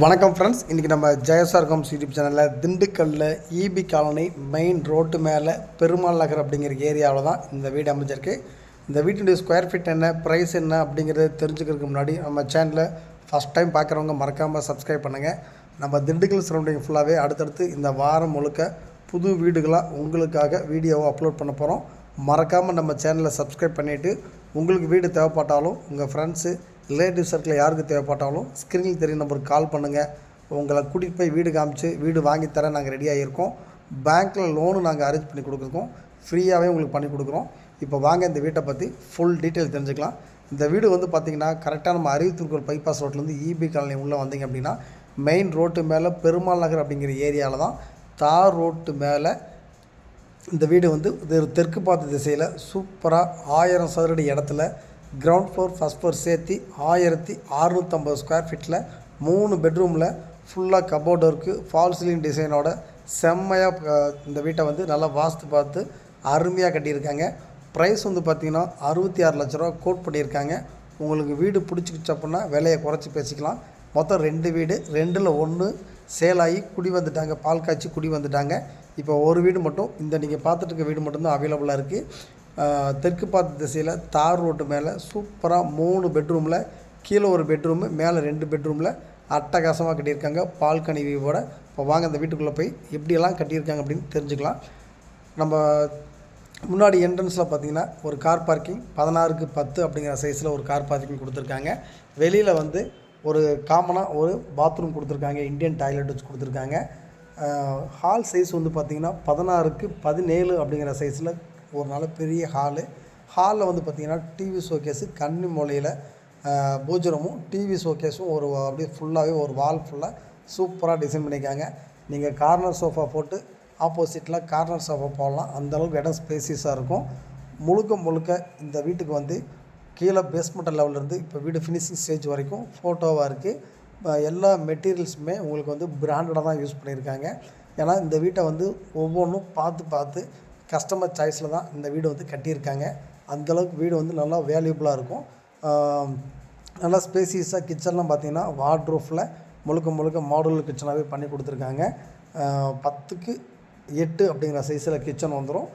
வணக்கம் ஃப்ரெண்ட்ஸ் இன்றைக்கி நம்ம ஜெயசார் ஹோம்ஸ் யூடியூப் சேனலில் திண்டுக்கல்லில் இபி காலனி மெயின் ரோட்டு மேலே பெருமாள் நகர் அப்படிங்கிற ஏரியாவில் தான் இந்த வீடு அமைஞ்சிருக்கு. இந்த வீட்டுடைய ஸ்கொயர் ஃபீட் என்ன ப்ரைஸ் என்ன அப்படிங்கிறத தெரிஞ்சுக்கிறதுக்கு முன்னாடி நம்ம சேனலை ஃபஸ்ட் டைம் பார்க்குறவங்க மறக்காமல் சப்ஸ்கிரைப் பண்ணுங்கள் நம்ம திண்டுக்கல் சரௌண்டிங் ஃபுல்லாகவே அடுத்தடுத்து இந்த வாரம் முழுக்க புது வீடுகளாக உங்களுக்காக வீடியோவை அப்லோட் பண்ண போகிறோம் மறக்காமல் நம்ம சேனலை சப்ஸ்கிரைப் பண்ணிவிட்டு உங்களுக்கு வீடு தேவைப்பட்டாலும் உங்கள் ஃப்ரெண்ட்ஸு ரிலேட்டிவ் சர்க்கிளில் யாருக்கு தேவைப்பட்டாலும் ஸ்க்ரீனில் தெரியும் நம்பருக்கு கால் பண்ணுங்கள் உங்களை கூட்டிகிட்டு போய் வீடு காமிச்சு வீடு வாங்கி தர நாங்கள் ரெடியாக இருக்கோம் பேங்க்கில் லோனு நாங்கள் அரேஞ்ச் பண்ணி கொடுக்குறோம் ஃப்ரீயாகவே உங்களுக்கு பண்ணி கொடுக்குறோம். இப்போ வாங்க இந்த வீட்டை பற்றி ஃபுல் டீட்டெயில் தெரிஞ்சுக்கலாம். இந்த வீடு வந்து பார்த்திங்கன்னா கரெக்டாக நம்ம அறிவுத்தூர்கோள் பைபாஸ் ரோட்லேருந்து இபி காலனி உள்ளே வந்தீங்க அப்படின்னா மெயின் ரோட்டு மேலே பெருமாள் நகர் அப்படிங்கிற ஏரியாவில் தான் தார் ரோட்டு மேலே இந்த வீடு வந்து தெற்கு பார்த்த திசையில் சூப்பராக ஆயிரம் சதுரடி இடத்துல கிரவுண்ட் ஃப்ளோர் ஃபஸ்ட் ஃப்ளோர் சேர்த்து ஆயிரத்தி அறுநூற்றம்பது ஸ்கொயர் ஃபீட்டில் மூணு பெட்ரூமில் ஃபுல்லாக கபோர்டு ஒர்க்கு ஃபால் சீலிங் டிசைனோட செம்மையாக இந்த வீட்டை வந்து நல்லா வாஸ்து பார்த்து அருமையாக கட்டியிருக்காங்க. ப்ரைஸ் வந்து பார்த்திங்கன்னா அறுபத்தி ஆறு லட்ச ரூபா கோட் பண்ணியிருக்காங்க. உங்களுக்கு வீடு பிடிச்சிக்கிச்சு அப்படின்னா விலையை குறைச்சி பேசிக்கலாம். மொத்தம் ரெண்டு வீடு ரெண்டில் ஒன்று சேலாகி குடி வந்துட்டாங்க. பால் காய்ச்சி குடி வந்துட்டாங்க. இப்போ ஒரு வீடு மட்டும் இந்த நீங்கள் பார்த்துட்டு இருக்க வீடு மட்டும்தான் அவைலபிளாக இருக்குது தெற்கு பார்த்த திசையில் தார் ரோட்டு மேலே சூப்பராக மூணு பெட்ரூமில் கீழே ஒரு பெட்ரூமு மேலே ரெண்டு பெட்ரூமில் அட்டகாசமாக கட்டியிருக்காங்க பால்கனி வியூவோட. இப்போ வாங்க அந்த வீட்டுக்குள்ளே போய் எப்படியெல்லாம் கட்டியிருக்காங்க அப்படின்னு தெரிஞ்சுக்கலாம். நம்ம முன்னாடி என்ட்ரன்ஸில் பார்த்தீங்கன்னா ஒரு கார் பார்க்கிங் பதினாறுக்கு பத்து அப்படிங்கிற சைஸில் ஒரு கார் பார்க்கிங் கொடுத்துருக்காங்க. வெளியில் வந்து ஒரு காமனாக ஒரு பாத்ரூம் கொடுத்துருக்காங்க இந்தியன் டாய்லெட் வச்சு கொடுத்துருக்காங்க. ஹால் சைஸ் வந்து பார்த்திங்கன்னா பதினாறுக்கு பதினேழு அப்படிங்கிற சைஸில் ஒரு நல்ல பெரிய ஹாலு ஹாலில் வந்து பார்த்திங்கன்னா டிவி ஷோகேஸு கன்னி மூலையில் பூஜரமும் டிவி ஷோகேஸும் ஒரு அப்படியே ஃபுல்லாகவே ஒரு வால் ஃபுல்லாக சூப்பராக டிசைன் பண்ணியிருக்காங்க. நீங்கள் கார்னர் சோஃபா போட்டு ஆப்போசிட்டில் கார்னர் சோஃபா போடலாம். அந்தளவுக்கு இடம் ஸ்பேசியஸாக இருக்கும். முழுக்க முழுக்க இந்த வீட்டுக்கு வந்து கீழே பேஸ்மெண்ட் லெவல்லேருந்து இப்போ வீடு ஃபினிஷிங் ஸ்டேஜ் வரைக்கும் ஃபோட்டோவாக இருக்குது எல்லா மெட்டீரியல்ஸுமே உங்களுக்கு வந்து பிராண்டடாக தான் யூஸ் பண்ணியிருக்காங்க. ஏன்னா இந்த வீட்டை வந்து ஒவ்வொன்றும் பார்த்து பார்த்து கஸ்டமர் சாய்ஸில் தான் இந்த வீடு வந்து கட்டியிருக்காங்க. அந்தளவுக்கு வீடு வந்து நல்லா வேல்யூபுளாக இருக்கும். நல்லா ஸ்பேசியஸாக கிச்சன்லாம் பார்த்தீங்கன்னா வார்ட்ரூஃபில் முழுக்க முழுக்க மாடுலர் கிச்சனாகவே பண்ணி கொடுத்துருக்காங்க. பத்துக்கு எட்டு அப்படிங்கிற சைஸில் கிச்சன் வந்துடும்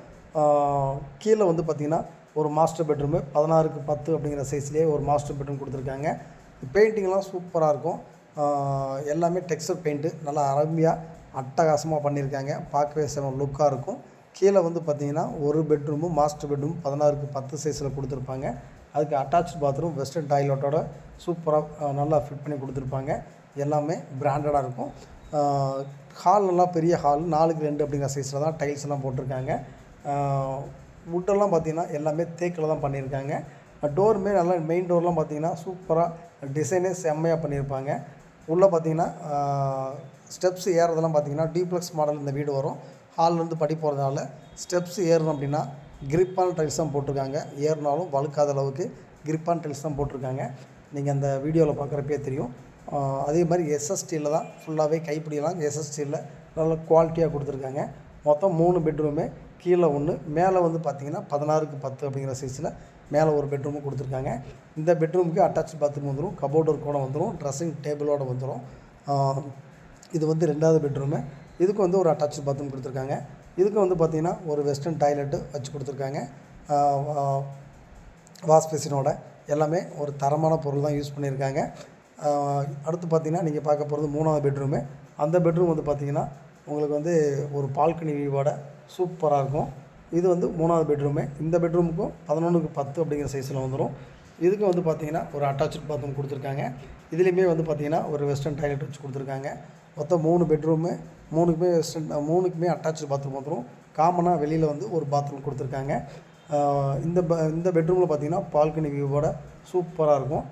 கீழே வந்து பார்த்திங்கன்னா ஒரு மாஸ்டர் பெட்ரூமு பதினாறுக்கு பத்து அப்படிங்கிற சைஸ்லேயே ஒரு மாஸ்டர் பெட்ரூம் கொடுத்துருக்காங்க. பெயிண்டிங்லாம் சூப்பராக இருக்கும். எல்லாமே டெக்ஸ்டர் பெயிண்ட்டு நல்லா அருமையாக அட்டகாசமாக பண்ணியிருக்காங்க. பார்க்கவே செம லுக்காக இருக்கும். கீழே வந்து பார்த்திங்கன்னா ஒரு பெட்ரூமு மாஸ்டர் பெட்ரூம் பதினாறுக்கு பத்து சைஸில் கொடுத்துருப்பாங்க. அதுக்கு அட்டாச் பாத்ரூம் வெஸ்டர்ன் டாய்லெட்டோட சூப்பராக நல்லா ஃபிட் பண்ணி கொடுத்துருப்பாங்க. எல்லாமே பிராண்டடாக இருக்கும். ஹால்லாம் பெரிய ஹால் நாலுக்கு ரெண்டு அப்படிங்கிற சைஸில் தான் டைல்ஸ் எல்லாம் போட்டிருக்காங்க. வுட்டெல்லாம் பார்த்திங்கன்னா எல்லாமே தேக்கில் தான் பண்ணியிருக்காங்க. டோருமே நல்லா மெயின் டோர்லாம் பார்த்திங்கன்னா சூப்பராக டிசைனே செம்மையாக பண்ணியிருப்பாங்க. உள்ளே பார்த்திங்கன்னா ஸ்டெப்ஸ் ஏறதெல்லாம் பார்த்திங்கன்னா டீப்ளெக்ஸ் மாடல் இந்த வீடு வரும். ஹால்லேருந்து படி போகிறதுனால ஸ்டெப்ஸ் ஏறணும் அப்படின்னா கிரிப்பான டைல்ஸ் தான் போட்டிருக்காங்க. ஏறினாலும் வழுக்காத அளவுக்கு கிரிப்பான டைல்ஸ் தான் போட்டிருக்காங்க. நீங்கள் அந்த வீடியோவில் பார்க்குறப்பே தெரியும். அதே மாதிரி எஸ்எஸ்டியில் தான் ஃபுல்லாகவே கைப்பிடியெல்லாம் எஸ்எஸ்டியில் நல்ல குவாலிட்டியாக கொடுத்துருக்காங்க. மொத்தம் மூணு பெட்ரூமு கீழே ஒன்று மேலே வந்து பார்த்திங்கன்னா பதினாறுக்கு பத்து அப்படிங்கிற சைஸில் மேலே ஒரு பெட்ரூமும் கொடுத்துருக்காங்க. இந்த பெட்ரூமுக்கு அட்டாச் பாத்ரூம் வந்துடும் கபோர்டு கூட வந்துடும் ட்ரெஸ்ஸிங் டேபிளோடு வந்துடும் இது வந்து ரெண்டாவது பெட்ரூமு இதுக்கு வந்து ஒரு அட்டாச் பாத்ரூம் கொடுத்துருக்காங்க. இதுக்கு வந்து பார்த்திங்கன்னா ஒரு வெஸ்டர்ன் டாய்லெட்டு வச்சு கொடுத்துருக்காங்க. வாஷ் பேசினோட எல்லாமே ஒரு தரமான பொருள் தான் யூஸ் பண்ணியிருக்காங்க அடுத்து பார்த்திங்கன்னா நீங்கள் பார்க்க போகிறது மூணாவது பெட்ரூமு அந்த பெட்ரூம் வந்து பார்த்திங்கன்னா உங்களுக்கு வந்து ஒரு பால்கனி வியூவோட சூப்பராக இருக்கும். இது வந்து மூணாவது பெட்ரூமு இந்த பெட்ரூமுக்கும் பதினொன்றுக்கு பத்து அப்படிங்கிற சைஸில் வந்துடும் இதுக்கு வந்து பார்த்திங்கன்னா ஒரு அட்டாச்சு பாத்ரூம் கொடுத்துருக்காங்க. இதுலேயுமே வந்து பார்த்திங்கன்னா ஒரு வெஸ்டர்ன் டாய்லெட் வச்சு கொடுத்துருக்காங்க. மொத்தம் மூணு பெட்ரூமு மூணுக்குமே வெஸ்டர்ன் மூணுக்குமே அட்டாச்சு பாத்ரூம் வந்துடும் காமனாக வெளியில் வந்து ஒரு பாத்ரூம் கொடுத்துருக்காங்க. இந்த ப இந்த பெட்ரூமில் பார்த்தீங்கன்னா பால்கனி வியூவோட சூப்பராக இருக்கும்.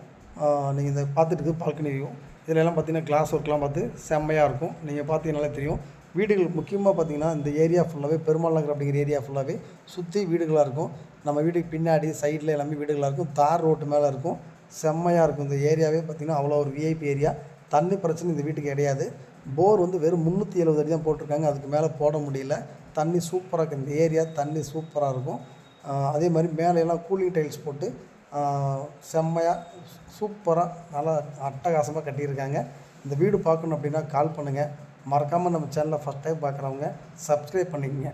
நீங்கள் இந்த பார்த்துட்டு இருக்குது பால்கனி வியூ இதிலெல்லாம் பார்த்தீங்கன்னா கிளாஸ் ஒர்க்லாம் பார்த்து செம்மையாக இருக்கும். நீங்கள் பார்த்தீங்கனாலே தெரியும். வீடுகள் முக்கியமாக பார்த்தீங்கன்னா இந்த ஏரியா ஃபுல்லாகவே பெருமாள் நகர் அப்படிங்கிற ஏரியா ஃபுல்லாகவே சுற்றி வீடுகளாக இருக்கும். நம்ம வீட்டுக்கு பின்னாடி சைடில் எல்லாமே வீடுகளாக இருக்கும். தார் ரோட்டு மேலே இருக்கும். செம்மையாக இருக்கும். இந்த ஏரியாவே பார்த்திங்கன்னா அவ்வளோ ஒரு விஐபி ஏரியா தண்ணி பிரச்சனை இந்த வீட்டுக்கு கிடையாது. போர் வந்து வெறும் முந்நூற்றி எழுபது அடி தான் போட்டிருக்காங்க. அதுக்கு மேலே போட முடியல. தண்ணி சூப்பராக இருக்குது இந்த ஏரியா தண்ணி சூப்பராக இருக்கும். அதே மாதிரி மேலையெல்லாம் கூலிங் டைல்ஸ் போட்டு செம்மையாக சூப்பராக நல்லா அட்டகாசமாக கட்டியிருக்காங்க. இந்த வீடு பார்க்கணும் அப்படின்னா கால் பண்ணுங்கள் மறக்காமல் நம்ம சேனலை ஃபஸ்ட் டைம் பார்க்குறவங்க சப்ஸ்கிரைப் பண்ணிக்கங்க.